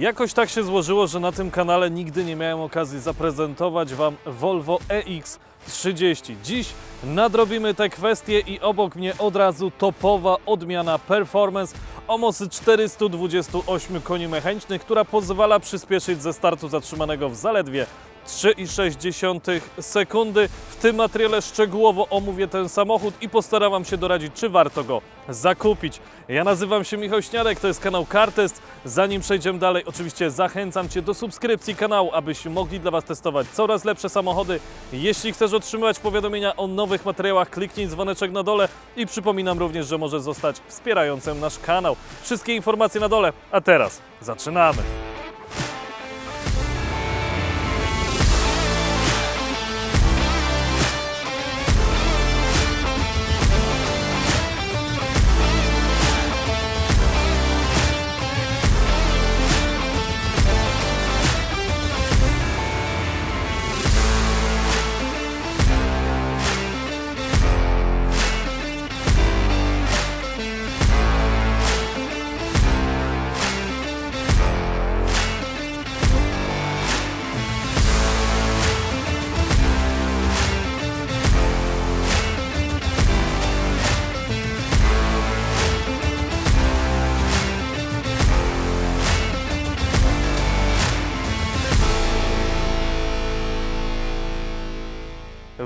Jakoś tak się złożyło, że na tym kanale nigdy nie miałem okazji zaprezentować Wam Volvo EX30. Dziś nadrobimy te kwestie i obok mnie od razu topowa odmiana performance o mocy 428 koni mechanicznych, która pozwala przyspieszyć ze startu zatrzymanego w zaledwie 3,6 sekundy. W tym materiale szczegółowo omówię ten samochód i postaram się doradzić, czy warto go zakupić. Ja nazywam się Michał Śniadek, to jest kanał Cartest. Zanim przejdziemy dalej, oczywiście zachęcam Cię do subskrypcji kanału, abyśmy mogli dla Was testować coraz lepsze samochody. Jeśli chcesz otrzymywać powiadomienia o nowych materiałach, kliknij dzwoneczek na dole i przypominam również, że możesz zostać wspierającym nasz kanał. Wszystkie informacje na dole, a teraz zaczynamy.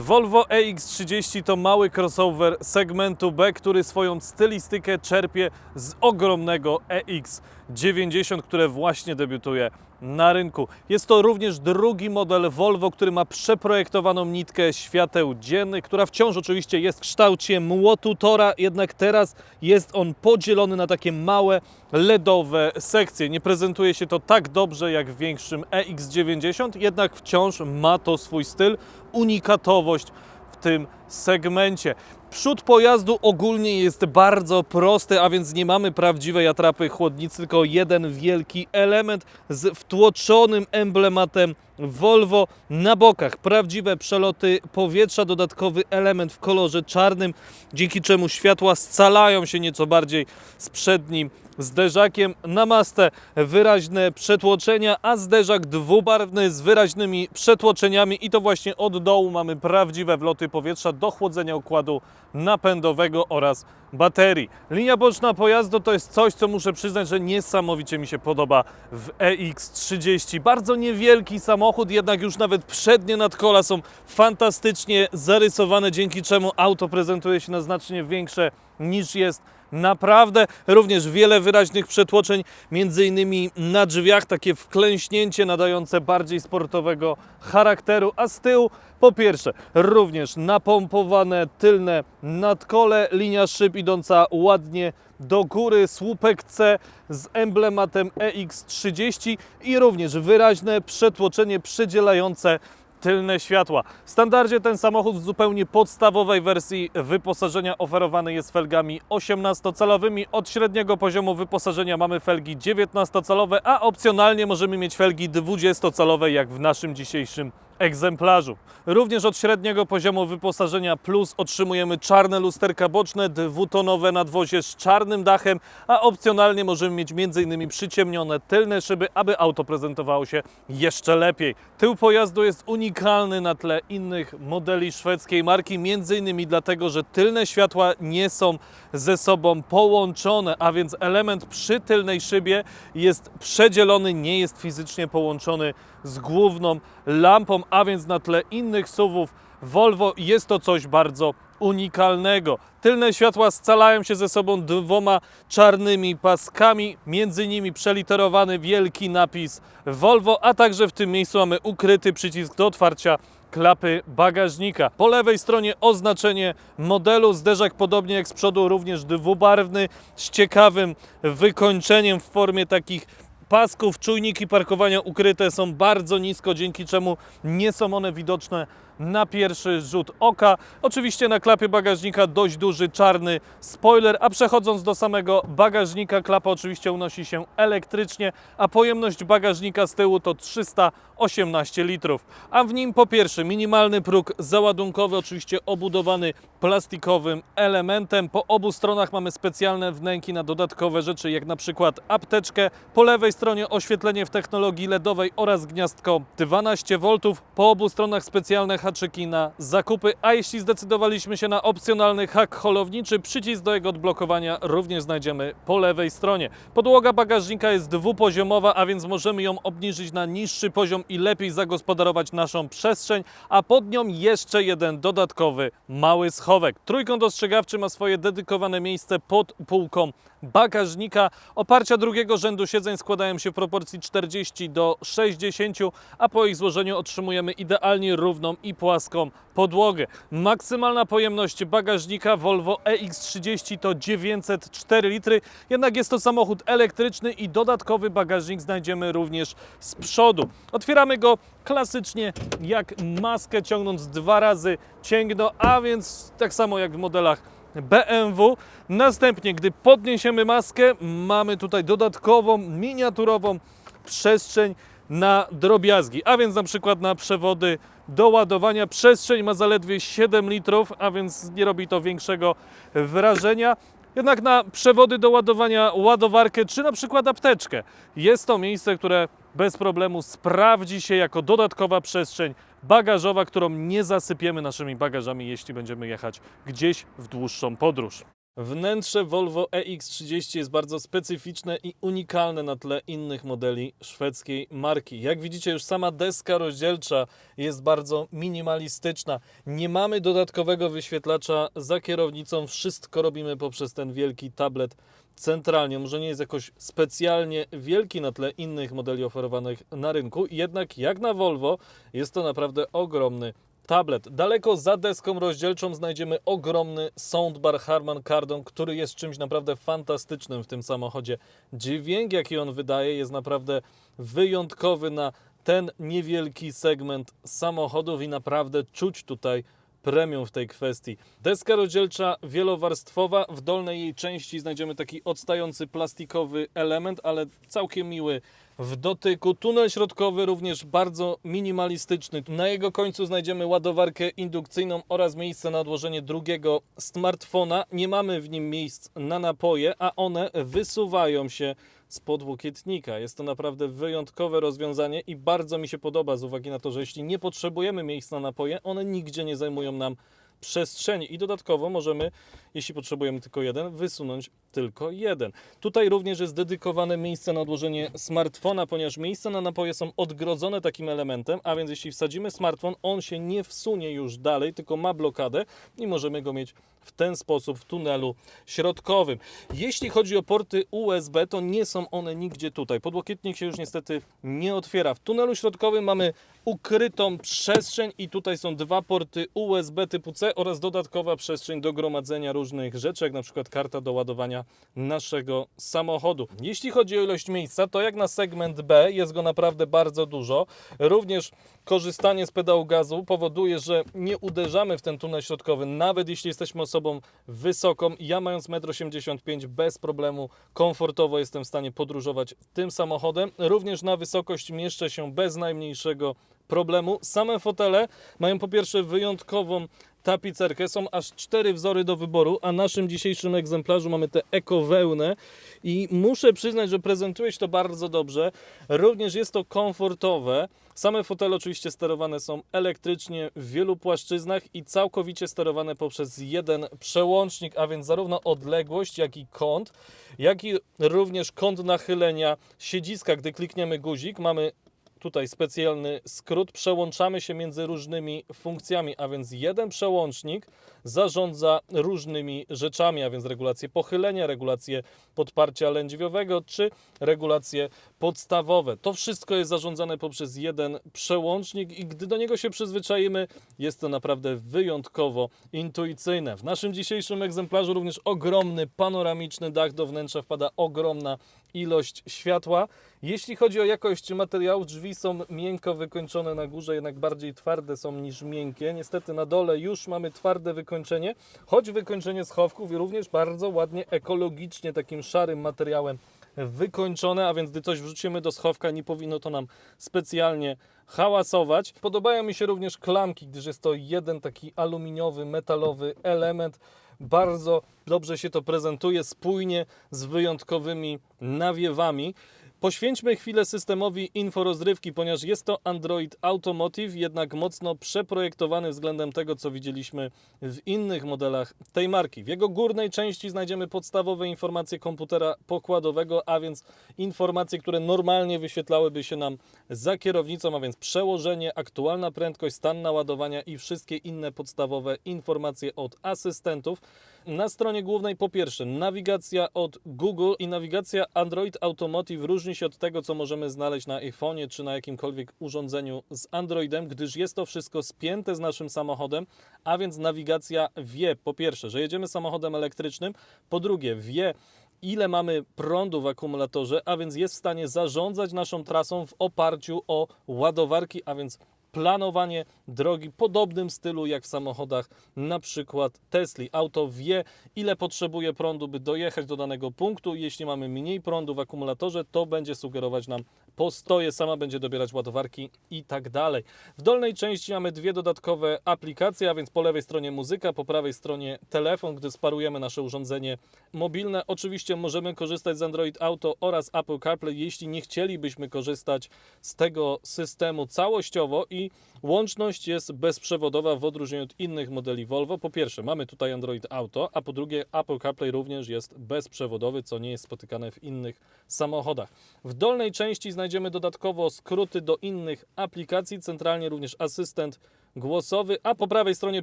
Volvo EX30 to mały crossover segmentu B, który swoją stylistykę czerpie z ogromnego EX90, które właśnie debiutuje na rynku. Jest to również drugi model Volvo, który ma przeprojektowaną nitkę świateł dziennych, która wciąż oczywiście jest w kształcie młotu tora, jednak teraz jest on podzielony na takie małe LEDowe sekcje. Nie prezentuje się to tak dobrze jak w większym EX90, jednak wciąż ma to swój styl, unikatowość w tym segmencie. Przód pojazdu ogólnie jest bardzo prosty, a więc nie mamy prawdziwej atrapy chłodnicy, tylko jeden wielki element z wtłoczonym emblematem Volvo na bokach. Prawdziwe przeloty powietrza, dodatkowy element w kolorze czarnym, dzięki czemu światła scalają się nieco bardziej z przednim zderzakiem na mastę wyraźne przetłoczenia, a zderzak dwubarwny z wyraźnymi przetłoczeniami i to właśnie od dołu mamy prawdziwe wloty powietrza do chłodzenia układu napędowego oraz baterii. Linia boczna pojazdu to jest coś, co muszę przyznać, że niesamowicie mi się podoba w EX30. Bardzo niewielki samochód, jednak już nawet przednie nadkola są fantastycznie zarysowane, dzięki czemu auto prezentuje się na znacznie większe niż jest naprawdę. Również wiele wyraźnych przetłoczeń, między innymi na drzwiach, takie wklęśnięcie nadające bardziej sportowego charakteru, a z tyłu po pierwsze również napompowane tylne nadkole, linia szyb idąca ładnie do góry, słupek C z emblematem EX30 i również wyraźne przetłoczenie przydzielające tylne światła. W standardzie ten samochód w zupełnie podstawowej wersji wyposażenia oferowany jest felgami 18-calowymi. Od średniego poziomu wyposażenia mamy felgi 19-calowe, a opcjonalnie możemy mieć felgi 20-calowe jak w naszym dzisiejszym egzemplarzu. Również od średniego poziomu wyposażenia plus otrzymujemy czarne lusterka boczne, dwutonowe nadwozie z czarnym dachem, a opcjonalnie możemy mieć m.in. przyciemnione tylne szyby, aby auto prezentowało się jeszcze lepiej. Tył pojazdu jest unikalny na tle innych modeli szwedzkiej marki, m.in. dlatego, że tylne światła nie są ze sobą połączone, a więc element przy tylnej szybie jest przedzielony, nie jest fizycznie połączony z główną lampą, a więc na tle innych SUVów Volvo jest to coś bardzo unikalnego. Tylne światła scalają się ze sobą dwoma czarnymi paskami, między nimi przeliterowany wielki napis Volvo, a także w tym miejscu mamy ukryty przycisk do otwarcia klapy bagażnika. Po lewej stronie oznaczenie modelu, zderzak podobnie jak z przodu również dwubarwny z ciekawym wykończeniem w formie takich pasków, czujniki parkowania ukryte są bardzo nisko, dzięki czemu nie są one widoczne na pierwszy rzut oka. Oczywiście na klapie bagażnika dość duży czarny spoiler, a przechodząc do samego bagażnika, klapa oczywiście unosi się elektrycznie, a pojemność bagażnika z tyłu to 318 litrów. A w nim po pierwsze minimalny próg załadunkowy, oczywiście obudowany plastikowym elementem. Po obu stronach mamy specjalne wnęki na dodatkowe rzeczy, jak na przykład apteczkę. Po lewej stronie oświetlenie w technologii LEDowej oraz gniazdko 12 V. Po obu stronach specjalne haczyki na zakupy, a jeśli zdecydowaliśmy się na opcjonalny hak holowniczy, przycisk do jego odblokowania również znajdziemy po lewej stronie. Podłoga bagażnika jest dwupoziomowa, a więc możemy ją obniżyć na niższy poziom i lepiej zagospodarować naszą przestrzeń, a pod nią jeszcze jeden dodatkowy mały schowek. Trójkąt ostrzegawczy ma swoje dedykowane miejsce pod półką bagażnika. Oparcia drugiego rzędu siedzeń składają się w proporcji 40 do 60, a po ich złożeniu otrzymujemy idealnie równą i płaską podłogę. Maksymalna pojemność bagażnika Volvo EX30 to 904 litry, jednak jest to samochód elektryczny i dodatkowy bagażnik znajdziemy również z przodu. Otwieramy go klasycznie jak maskę, ciągnąc dwa razy cięgno, a więc tak samo jak w modelach BMW. Następnie, gdy podniesiemy maskę, mamy tutaj dodatkową, miniaturową przestrzeń na drobiazgi, a więc na przykład na przewody do ładowania. Przestrzeń ma zaledwie 7 litrów, a więc nie robi to większego wrażenia. Jednak na przewody do ładowania ładowarkę czy na przykład apteczkę jest to miejsce, które bez problemu sprawdzi się jako dodatkowa przestrzeń bagażowa, którą nie zasypiemy naszymi bagażami, jeśli będziemy jechać gdzieś w dłuższą podróż. Wnętrze Volvo EX30 jest bardzo specyficzne i unikalne na tle innych modeli szwedzkiej marki. Jak widzicie, już sama deska rozdzielcza jest bardzo minimalistyczna. Nie mamy dodatkowego wyświetlacza za kierownicą, wszystko robimy poprzez ten wielki tablet centralnie. Może nie jest jakoś specjalnie wielki na tle innych modeli oferowanych na rynku, jednak jak na Volvo jest to naprawdę ogromny tablet. Daleko za deską rozdzielczą znajdziemy ogromny soundbar Harman Kardon, który jest czymś naprawdę fantastycznym w tym samochodzie. Dźwięk, jaki on wydaje, jest naprawdę wyjątkowy na ten niewielki segment samochodów i naprawdę czuć tutaj premium w tej kwestii. Deska rozdzielcza wielowarstwowa. W dolnej jej części znajdziemy taki odstający plastikowy element, ale całkiem miły w dotyku. Tunel środkowy również bardzo minimalistyczny. Na jego końcu znajdziemy ładowarkę indukcyjną oraz miejsce na odłożenie drugiego smartfona. Nie mamy w nim miejsc na napoje, a one wysuwają się z podłokietnika. Jest to naprawdę wyjątkowe rozwiązanie i bardzo mi się podoba z uwagi na to, że jeśli nie potrzebujemy miejsc na napoje, one nigdzie nie zajmują nam przestrzeni i dodatkowo możemy, jeśli potrzebujemy tylko jeden, wysunąć tylko jeden. Tutaj również jest dedykowane miejsce na odłożenie smartfona, ponieważ miejsca na napoje są odgrodzone takim elementem, a więc jeśli wsadzimy smartfon, on się nie wsunie już dalej, tylko ma blokadę i możemy go mieć w ten sposób w tunelu środkowym. Jeśli chodzi o porty USB, to nie są one nigdzie tutaj. Podłokietnik się już niestety nie otwiera. W tunelu środkowym mamy ukrytą przestrzeń i tutaj są dwa porty USB typu C oraz dodatkowa przestrzeń do gromadzenia różnych rzeczy, jak na przykład karta do ładowania naszego samochodu. Jeśli chodzi o ilość miejsca, to jak na segment B jest go naprawdę bardzo dużo. Również korzystanie z pedału gazu powoduje, że nie uderzamy w ten tunel środkowy, nawet jeśli jesteśmy osobą wysoką. Ja mając 1,85 m bez problemu komfortowo jestem w stanie podróżować tym samochodem. Również na wysokość mieszczę się bez najmniejszego problemu. Same fotele mają po pierwsze wyjątkową tapicerkę. Są aż cztery wzory do wyboru, a naszym dzisiejszym egzemplarzu mamy tę ekowełnę i muszę przyznać, że prezentuje się to bardzo dobrze. Również jest to komfortowe. Same fotele oczywiście sterowane są elektrycznie w wielu płaszczyznach i całkowicie sterowane poprzez jeden przełącznik, a więc zarówno odległość, jak i kąt, jak i również kąt nachylenia siedziska. Gdy klikniemy guzik, mamy tutaj specjalny skrót, przełączamy się między różnymi funkcjami, a więc jeden przełącznik zarządza różnymi rzeczami, a więc regulację pochylenia, regulację podparcia lędźwiowego czy regulację podstawowe. To wszystko jest zarządzane poprzez jeden przełącznik i gdy do niego się przyzwyczaimy, jest to naprawdę wyjątkowo intuicyjne. W naszym dzisiejszym egzemplarzu również ogromny panoramiczny dach, do wnętrza wpada ogromna ilość światła. Jeśli chodzi o jakość materiałów, drzwi są miękko wykończone na górze, jednak bardziej twarde są niż miękkie. Niestety na dole już mamy twarde wykończenie, choć wykończenie schowków również bardzo ładnie ekologicznie takim szarym materiałem wykończone, a więc gdy coś wrzucimy do schowka, nie powinno to nam specjalnie hałasować. Podobają mi się również klamki, gdyż jest to jeden taki aluminiowy, metalowy element. Bardzo dobrze się to prezentuje, spójnie z wyjątkowymi nawiewami. Poświęćmy chwilę systemowi inforozrywki, ponieważ jest to Android Automotive, jednak mocno przeprojektowany względem tego, co widzieliśmy w innych modelach tej marki. W jego górnej części znajdziemy podstawowe informacje komputera pokładowego, a więc informacje, które normalnie wyświetlałyby się nam za kierownicą, a więc przełożenie, aktualna prędkość, stan naładowania i wszystkie inne podstawowe informacje od asystentów. Na stronie głównej po pierwsze nawigacja od Google i nawigacja Android Automotive różni się od tego, co możemy znaleźć na iPhone'ie czy na jakimkolwiek urządzeniu z Androidem, gdyż jest to wszystko spięte z naszym samochodem, a więc nawigacja wie po pierwsze, że jedziemy samochodem elektrycznym, po drugie wie, ile mamy prądu w akumulatorze, a więc jest w stanie zarządzać naszą trasą w oparciu o ładowarki, a więc planowanie drogi podobnym stylu jak w samochodach na przykład Tesli. Auto wie ile potrzebuje prądu, by dojechać do danego punktu. Jeśli mamy mniej prądu w akumulatorze, to będzie sugerować nam postoje, sama będzie dobierać ładowarki i tak dalej. W dolnej części mamy dwie dodatkowe aplikacje, a więc po lewej stronie muzyka, po prawej stronie telefon, gdy sparujemy nasze urządzenie mobilne. Oczywiście możemy korzystać z Android Auto oraz Apple CarPlay, jeśli nie chcielibyśmy korzystać z tego systemu całościowo i łączność jest bezprzewodowa w odróżnieniu od innych modeli Volvo. Po pierwsze, mamy tutaj Android Auto, a po drugie Apple CarPlay również jest bezprzewodowy, co nie jest spotykane w innych samochodach. W dolnej części znajdziemy dodatkowo skróty do innych aplikacji, centralnie również asystent głosowy, a po prawej stronie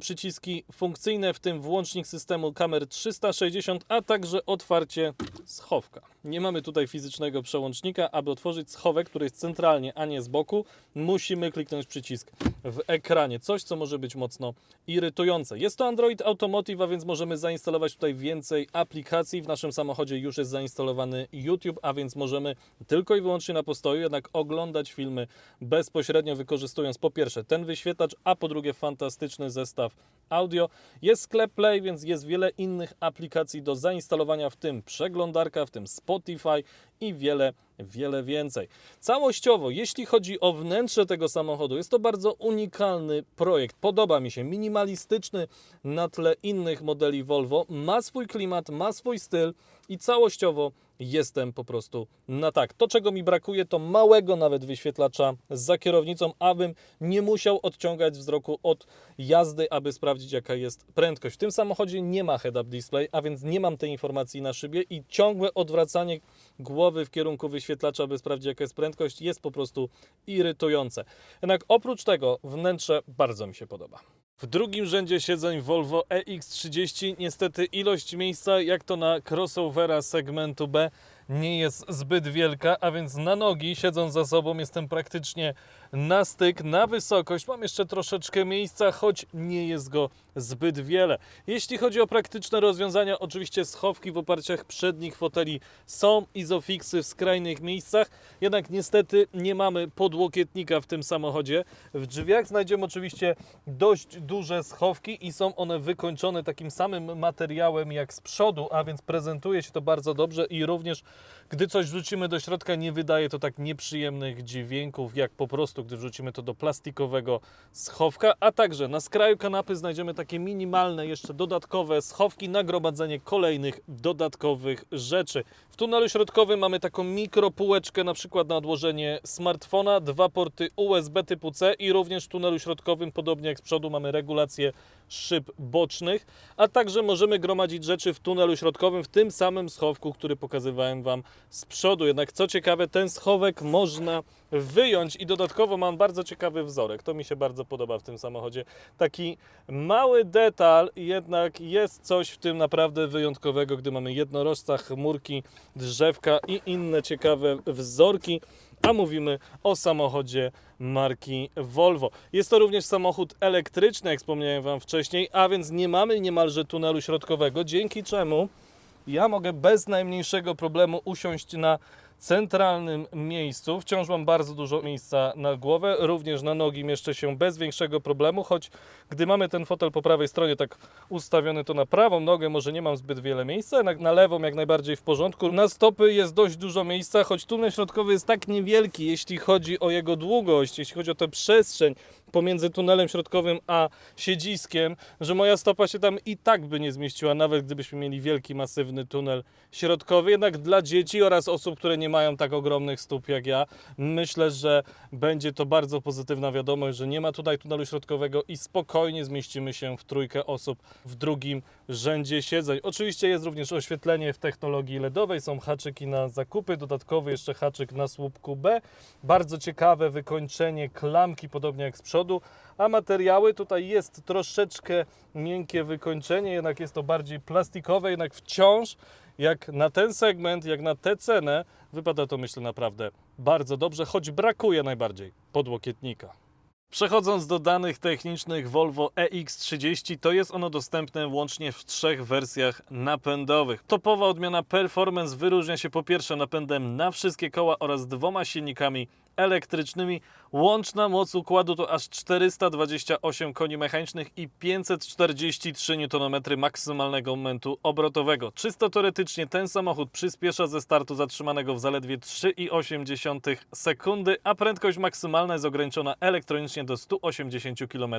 przyciski funkcyjne, w tym włącznik systemu kamer 360, a także otwarcie schowka. Nie mamy tutaj fizycznego przełącznika, aby otworzyć schowek, który jest centralnie, a nie z boku, musimy kliknąć przycisk w ekranie, coś co może być mocno irytujące. Jest to Android Automotive, a więc możemy zainstalować tutaj więcej aplikacji. W naszym samochodzie już jest zainstalowany YouTube, a więc możemy tylko i wyłącznie na postoju jednak oglądać filmy bezpośrednio wykorzystując po pierwsze ten wyświetlacz, a po drugie fantastyczny zestaw audio. Jest sklep Play, więc jest wiele innych aplikacji do zainstalowania, w tym przeglądarka, w tym Spotify i wiele, wiele więcej. Całościowo, jeśli chodzi o wnętrze tego samochodu, jest to bardzo unikalny projekt. Podoba mi się, minimalistyczny na tle innych modeli Volvo. Ma swój klimat, ma swój styl i całościowo jestem po prostu na tak. To, czego mi brakuje, to małego nawet wyświetlacza za kierownicą, abym nie musiał odciągać wzroku od jazdy, aby sprawdzić, jaka jest prędkość. W tym samochodzie nie ma head-up display, a więc nie mam tej informacji na szybie i ciągłe odwracanie głowy w kierunku wyświetlacza, aby sprawdzić, jaka jest prędkość, jest po prostu irytujące. Jednak oprócz tego wnętrze bardzo mi się podoba. W drugim rzędzie siedzeń Volvo EX30 niestety ilość miejsca, jak to na crossovera segmentu B, nie jest zbyt wielka, a więc na nogi, siedząc za sobą, jestem praktycznie na styk, na wysokość. Mam jeszcze troszeczkę miejsca, choć nie jest go zbyt wiele. Jeśli chodzi o praktyczne rozwiązania, oczywiście schowki w oparciach przednich foteli są, izofixy w skrajnych miejscach, jednak niestety nie mamy podłokietnika w tym samochodzie. W drzwiach znajdziemy oczywiście dość duże schowki i są one wykończone takim samym materiałem jak z przodu, a więc prezentuje się to bardzo dobrze i również gdy coś wrzucimy do środka, nie wydaje to tak nieprzyjemnych dźwięków, jak po prostu, gdy wrzucimy to do plastikowego schowka. A także na skraju kanapy znajdziemy takie minimalne, jeszcze dodatkowe schowki na gromadzenie kolejnych dodatkowych rzeczy. W tunelu środkowym mamy taką mikropółeczkę, na przykład na odłożenie smartfona, dwa porty USB typu C i również w tunelu środkowym, podobnie jak z przodu, mamy regulację szyb bocznych, a także możemy gromadzić rzeczy w tunelu środkowym w tym samym schowku, który pokazywałem Wam z przodu. Jednak co ciekawe, ten schowek można wyjąć i dodatkowo mam bardzo ciekawy wzorek. To mi się bardzo podoba w tym samochodzie. Taki mały detal, jednak jest coś w tym naprawdę wyjątkowego, gdy mamy jednorożca, chmurki, drzewka i inne ciekawe wzorki a mówimy o samochodzie marki Volvo. Jest to również samochód elektryczny, jak wspomniałem Wam wcześniej, a więc nie mamy niemalże tunelu środkowego, dzięki czemu ja mogę bez najmniejszego problemu usiąść na centralnym miejscu. Wciąż mam bardzo dużo miejsca na głowę, również na nogi mieszczę się bez większego problemu, choć gdy mamy ten fotel po prawej stronie tak ustawiony, to na prawą nogę może nie mam zbyt wiele miejsca, jednak na lewą jak najbardziej w porządku. Na stopy jest dość dużo miejsca, choć tunel środkowy jest tak niewielki, jeśli chodzi o jego długość, jeśli chodzi o tę przestrzeń pomiędzy tunelem środkowym a siedziskiem, że moja stopa się tam i tak by nie zmieściła, nawet gdybyśmy mieli wielki, masywny tunel środkowy. Jednak dla dzieci oraz osób, które nie mają tak ogromnych stóp jak ja, myślę, że będzie to bardzo pozytywna wiadomość, że nie ma tutaj tunelu środkowego i spokojnie zmieścimy się w trójkę osób w drugim rzędzie siedzeń. Oczywiście jest również oświetlenie w technologii LEDowej, są haczyki na zakupy, dodatkowy jeszcze haczyk na słupku B. Bardzo ciekawe wykończenie klamki, podobnie jak z a materiały tutaj jest troszeczkę miękkie wykończenie, jednak jest to bardziej plastikowe, jednak wciąż jak na ten segment, jak na tę cenę, wypada to myślę naprawdę bardzo dobrze, choć brakuje najbardziej podłokietnika. Przechodząc do danych technicznych Volvo EX30, to jest ono dostępne łącznie w trzech wersjach napędowych. Topowa odmiana Performance wyróżnia się po pierwsze napędem na wszystkie koła oraz dwoma silnikami elektrycznymi. Łączna moc układu to aż 428 koni mechanicznych i 543 Nm maksymalnego momentu obrotowego. Czysto teoretycznie ten samochód przyspiesza ze startu zatrzymanego w zaledwie 3,8 sekundy, a prędkość maksymalna jest ograniczona elektronicznie do 180 km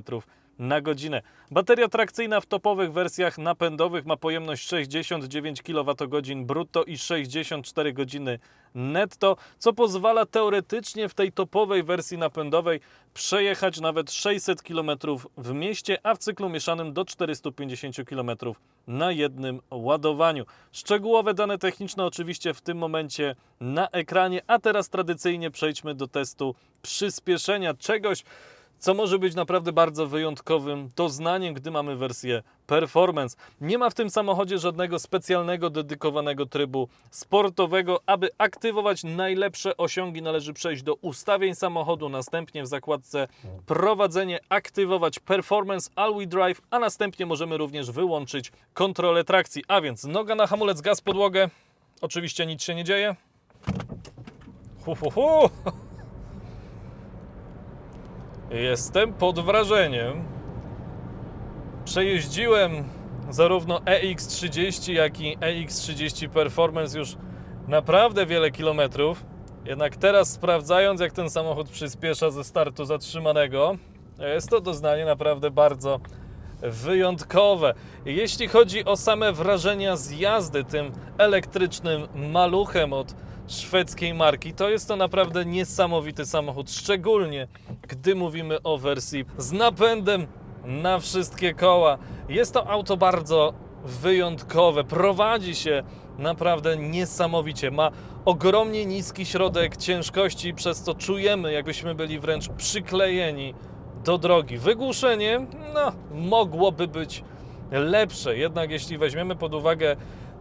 na godzinę. Bateria trakcyjna w topowych wersjach napędowych ma pojemność 69 kWh brutto i 64 godziny netto, co pozwala teoretycznie w tej topowej wersji napędowej przejechać nawet 600 km w mieście, a w cyklu mieszanym do 450 km na jednym ładowaniu. Szczegółowe dane techniczne oczywiście w tym momencie na ekranie, a teraz tradycyjnie przejdźmy do testu przyspieszenia czegoś, co może być naprawdę bardzo wyjątkowym doznaniem, gdy mamy wersję Performance. Nie ma w tym samochodzie żadnego specjalnego, dedykowanego trybu sportowego. Aby aktywować najlepsze osiągi, należy przejść do ustawień samochodu, następnie w zakładce prowadzenie aktywować Performance All-Wheel Drive, a następnie możemy również wyłączyć kontrolę trakcji. A więc noga na hamulec, gaz, podłogę. Oczywiście nic się nie dzieje. Hu, hu, hu. Jestem pod wrażeniem. Przejeździłem zarówno EX30, jak i EX30 Performance już naprawdę wiele kilometrów. Jednak teraz sprawdzając, jak ten samochód przyspiesza ze startu zatrzymanego, jest to doznanie naprawdę bardzo wyjątkowe. Jeśli chodzi o same wrażenia z jazdy tym elektrycznym maluchem od szwedzkiej marki, to jest to naprawdę niesamowity samochód, szczególnie gdy mówimy o wersji z napędem na wszystkie koła. Jest to auto bardzo wyjątkowe, prowadzi się naprawdę niesamowicie, ma ogromnie niski środek ciężkości, przez co czujemy, jakbyśmy byli wręcz przyklejeni do drogi. Wygłuszenie, no, mogłoby być lepsze, jednak jeśli weźmiemy pod uwagę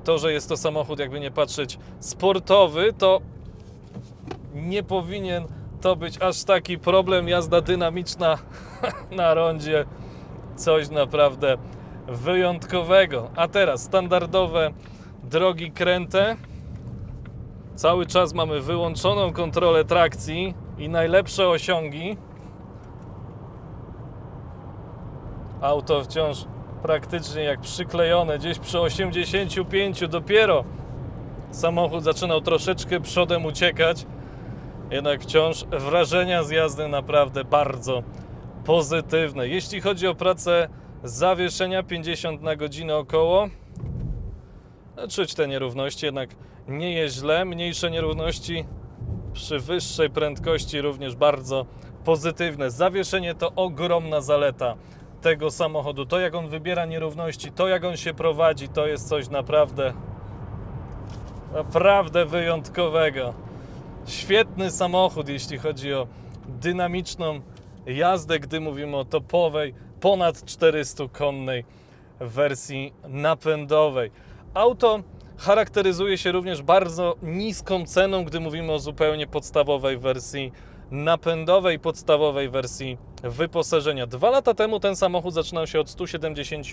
to, że jest to samochód, jakby nie patrzeć, sportowy, to nie powinien to być aż taki problem. Jazda dynamiczna na rondzie, coś naprawdę wyjątkowego. A teraz standardowe drogi kręte. Cały czas mamy wyłączoną kontrolę trakcji i najlepsze osiągi. Auto wciąż praktycznie jak przyklejone, gdzieś przy 85 dopiero samochód zaczynał troszeczkę przodem uciekać. Jednak wciąż wrażenia z jazdy naprawdę bardzo pozytywne. Jeśli chodzi o pracę zawieszenia 50 na godzinę około, no, czuć te nierówności, jednak nie jest źle. Mniejsze nierówności przy wyższej prędkości również bardzo pozytywne. Zawieszenie to ogromna zaleta tego samochodu. To jak on wybiera nierówności, to jak on się prowadzi, to jest coś naprawdę naprawdę wyjątkowego. Świetny samochód, jeśli chodzi o dynamiczną jazdę, gdy mówimy o topowej, ponad 400-konnej wersji napędowej. Auto charakteryzuje się również bardzo niską ceną, gdy mówimy o zupełnie podstawowej wersji napędowej, podstawowej wersji wyposażenia. Dwa lata temu ten samochód zaczynał się od 170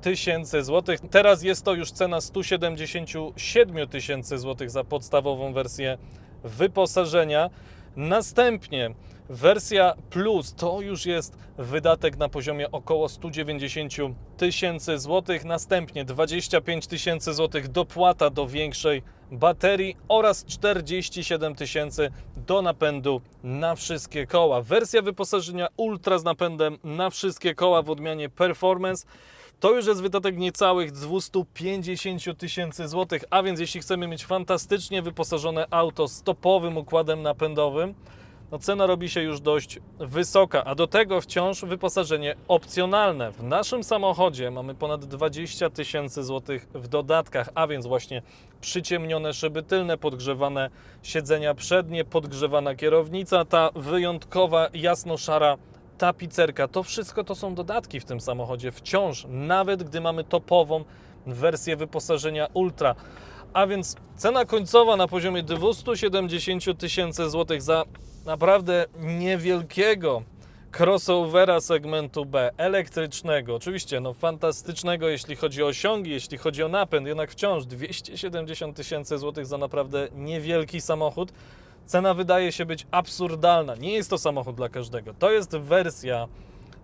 tysięcy złotych. Teraz jest to już cena 177 tysięcy złotych za podstawową wersję wyposażenia. Następnie wersja Plus to już jest wydatek na poziomie około 190 tysięcy złotych. Następnie 25 tysięcy złotych dopłata do większej baterii oraz 47 tysięcy do napędu na wszystkie koła. Wersja wyposażenia Ultra z napędem na wszystkie koła w odmianie Performance to już jest wydatek niecałych 250 tysięcy złotych, a więc jeśli chcemy mieć fantastycznie wyposażone auto z topowym układem napędowym, no cena robi się już dość wysoka, a do tego wciąż wyposażenie opcjonalne. W naszym samochodzie mamy ponad 20 tysięcy złotych w dodatkach, a więc właśnie przyciemnione szyby tylne, podgrzewane siedzenia przednie, podgrzewana kierownica, ta wyjątkowa jasno-szara tapicerka. To wszystko to są dodatki w tym samochodzie wciąż, nawet gdy mamy topową wersję wyposażenia Ultra. A więc cena końcowa na poziomie 270 tysięcy złotych za naprawdę niewielkiego crossovera segmentu B, elektrycznego, oczywiście no fantastycznego jeśli chodzi o osiągi, jeśli chodzi o napęd, jednak wciąż 270 tysięcy złotych za naprawdę niewielki samochód. Cena wydaje się być absurdalna. Nie jest to samochód dla każdego. To jest wersja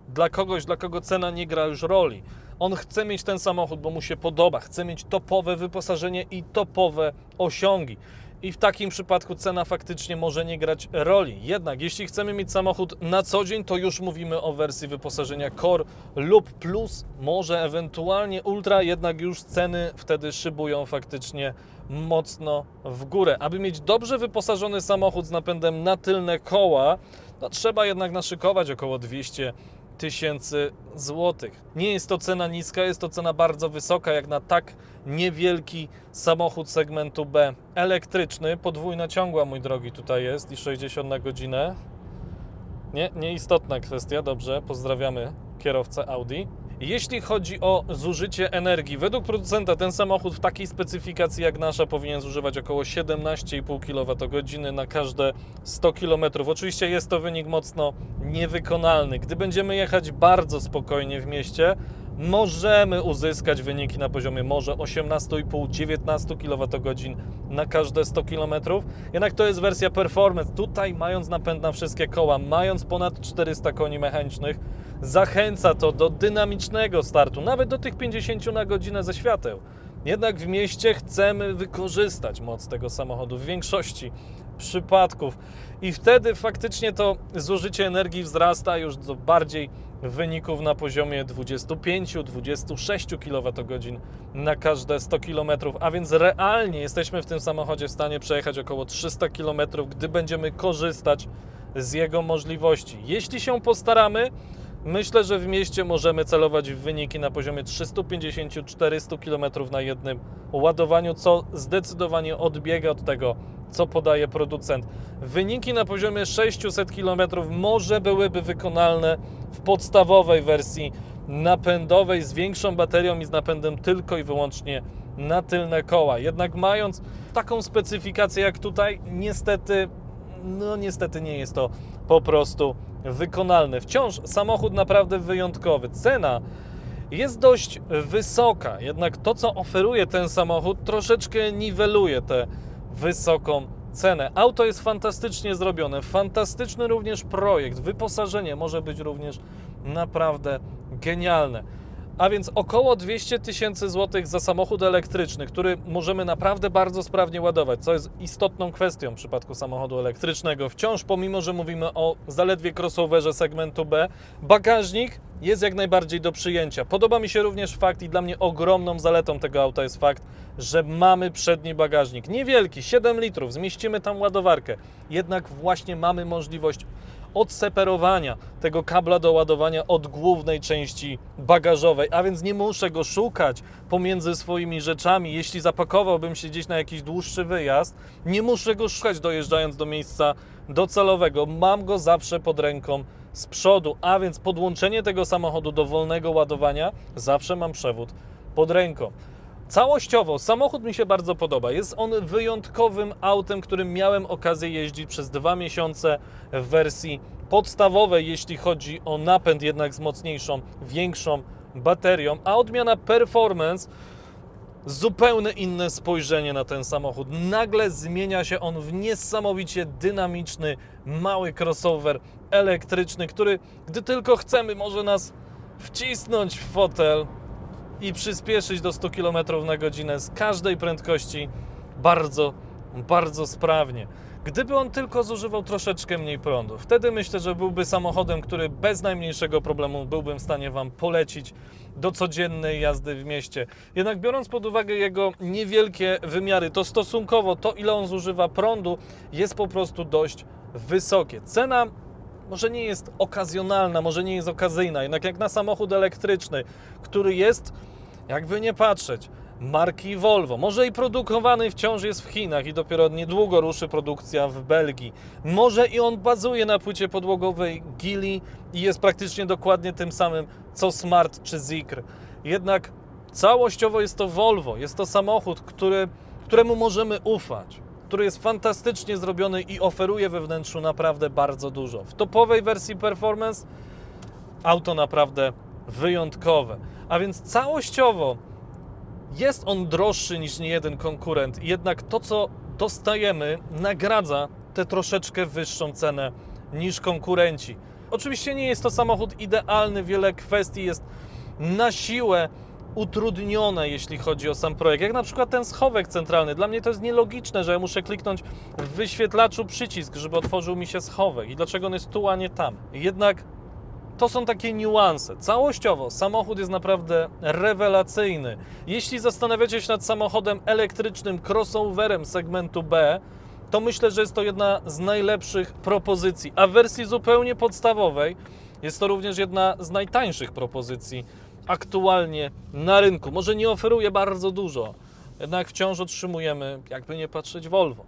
dla kogoś, dla kogo cena nie gra już roli. On chce mieć ten samochód, bo mu się podoba, chce mieć topowe wyposażenie i topowe osiągi. I w takim przypadku cena faktycznie może nie grać roli. Jednak jeśli chcemy mieć samochód na co dzień, to już mówimy o wersji wyposażenia Core lub Plus, może ewentualnie Ultra, jednak już ceny wtedy szybują faktycznie mocno w górę. Aby mieć dobrze wyposażony samochód z napędem na tylne koła, no trzeba jednak naszykować około 200 tysięcy złotych. Nie jest to cena niska, jest to cena bardzo wysoka, jak na tak niewielki samochód segmentu B. Elektryczny, podwójna ciągła, mój drogi, tutaj jest i 60 na godzinę. Nie, nieistotna kwestia, dobrze, pozdrawiamy kierowcę Audi. Jeśli chodzi o zużycie energii, według producenta ten samochód w takiej specyfikacji jak nasza powinien zużywać około 17,5 kWh na każde 100 km. Oczywiście jest to wynik mocno niewykonalny. Gdy będziemy jechać bardzo spokojnie w mieście, możemy uzyskać wyniki na poziomie może 18,5-19 kWh na każde 100 km. Jednak to jest wersja performance. Tutaj mając napęd na wszystkie koła, mając ponad 400 koni mechanicznych, zachęca to do dynamicznego startu, nawet do tych 50 na godzinę ze świateł. Jednak w mieście chcemy wykorzystać moc tego samochodu w większości przypadków i wtedy faktycznie to zużycie energii wzrasta już do bardziej wyników na poziomie 25-26 kWh na każde 100 km, a więc realnie jesteśmy w tym samochodzie w stanie przejechać około 300 km, gdy będziemy korzystać z jego możliwości. Jeśli się postaramy, Myślę, że w mieście możemy celować w wyniki na poziomie 350-400 km na jednym ładowaniu, co zdecydowanie odbiega od tego, co podaje producent. Wyniki na poziomie 600 km może byłyby wykonalne w podstawowej wersji napędowej z większą baterią i z napędem tylko i wyłącznie na tylne koła. Jednak mając taką specyfikację jak tutaj, niestety, no niestety nie jest to po prostu wykonalne. Wciąż samochód naprawdę wyjątkowy. Cena jest dość wysoka, jednak to, co oferuje ten samochód, troszeczkę niweluje tę wysoką cenę. Auto jest fantastycznie zrobione, fantastyczny również projekt, wyposażenie może być również naprawdę genialne. A więc około 200 tysięcy złotych za samochód elektryczny, który możemy naprawdę bardzo sprawnie ładować, co jest istotną kwestią w przypadku samochodu elektrycznego. Wciąż, pomimo że mówimy o zaledwie crossoverze segmentu B, bagażnik jest jak najbardziej do przyjęcia. Podoba mi się również fakt i dla mnie ogromną zaletą tego auta jest fakt, że mamy przedni bagażnik. Niewielki, 7 litrów, zmieścimy tam ładowarkę. Jednak właśnie mamy możliwość odseparowania tego kabla do ładowania od głównej części bagażowej, a więc nie muszę go szukać pomiędzy swoimi rzeczami. Jeśli zapakowałbym się gdzieś na jakiś dłuższy wyjazd, nie muszę go szukać dojeżdżając do miejsca docelowego. Mam go zawsze pod ręką z przodu, a więc podłączenie tego samochodu do wolnego ładowania zawsze mam przewód pod ręką. Całościowo samochód mi się bardzo podoba. Jest on wyjątkowym autem, którym miałem okazję jeździć przez dwa miesiące w wersji podstawowej, jeśli chodzi o napęd, jednak z mocniejszą, większą baterią, a odmiana performance zupełnie inne spojrzenie na ten samochód. Nagle zmienia się on w niesamowicie dynamiczny, mały crossover elektryczny, który, gdy tylko chcemy, może nas wcisnąć w fotel i przyspieszyć do 100 km na godzinę z każdej prędkości bardzo, bardzo sprawnie. Gdyby on tylko zużywał troszeczkę mniej prądu, wtedy myślę, że byłby samochodem, który bez najmniejszego problemu byłbym w stanie Wam polecić do codziennej jazdy w mieście. Jednak biorąc pod uwagę jego niewielkie wymiary, to stosunkowo to, ile on zużywa prądu, jest po prostu dość wysokie. Cena może nie jest okazjonalna, może nie jest okazyjna, jednak jak na samochód elektryczny, który jest, jakby nie patrzeć, marki Volvo, może i produkowany wciąż jest w Chinach i dopiero niedługo ruszy produkcja w Belgii. Może i on bazuje na płycie podłogowej Geely i jest praktycznie dokładnie tym samym co Smart czy Zikr. Jednak całościowo jest to Volvo, jest to samochód, który, któremu możemy ufać który jest fantastycznie zrobiony i oferuje we wnętrzu naprawdę bardzo dużo. W topowej wersji Performance auto naprawdę wyjątkowe. A więc całościowo jest on droższy niż niejeden konkurent, jednak to, co dostajemy, nagradza tę troszeczkę wyższą cenę niż konkurenci. Oczywiście nie jest to samochód idealny, wiele kwestii jest na siłę utrudnione, jeśli chodzi o sam projekt. Jak na przykład ten schowek centralny. Dla mnie to jest nielogiczne, że ja muszę kliknąć w wyświetlaczu przycisk, żeby otworzył mi się schowek. I dlaczego on jest tu, a nie tam. Jednak to są takie niuanse. Całościowo samochód jest naprawdę rewelacyjny. Jeśli zastanawiacie się nad samochodem elektrycznym crossoverem segmentu B, to myślę, że jest to jedna z najlepszych propozycji. A w wersji zupełnie podstawowej jest to również jedna z najtańszych propozycji aktualnie na rynku. Może nie oferuje bardzo dużo, jednak wciąż otrzymujemy, jakby nie patrzeć, Volvo.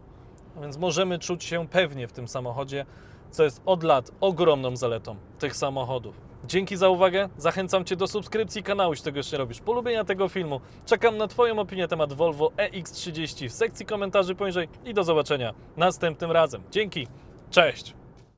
A Więc możemy czuć się pewnie w tym samochodzie, co jest od lat ogromną zaletą tych samochodów. Dzięki za uwagę. Zachęcam Cię do subskrypcji kanału, jeśli tego jeszcze nie robisz. Polubienia tego filmu. Czekam na Twoją opinię na temat Volvo EX30 w sekcji komentarzy poniżej i do zobaczenia następnym razem. Dzięki. Cześć.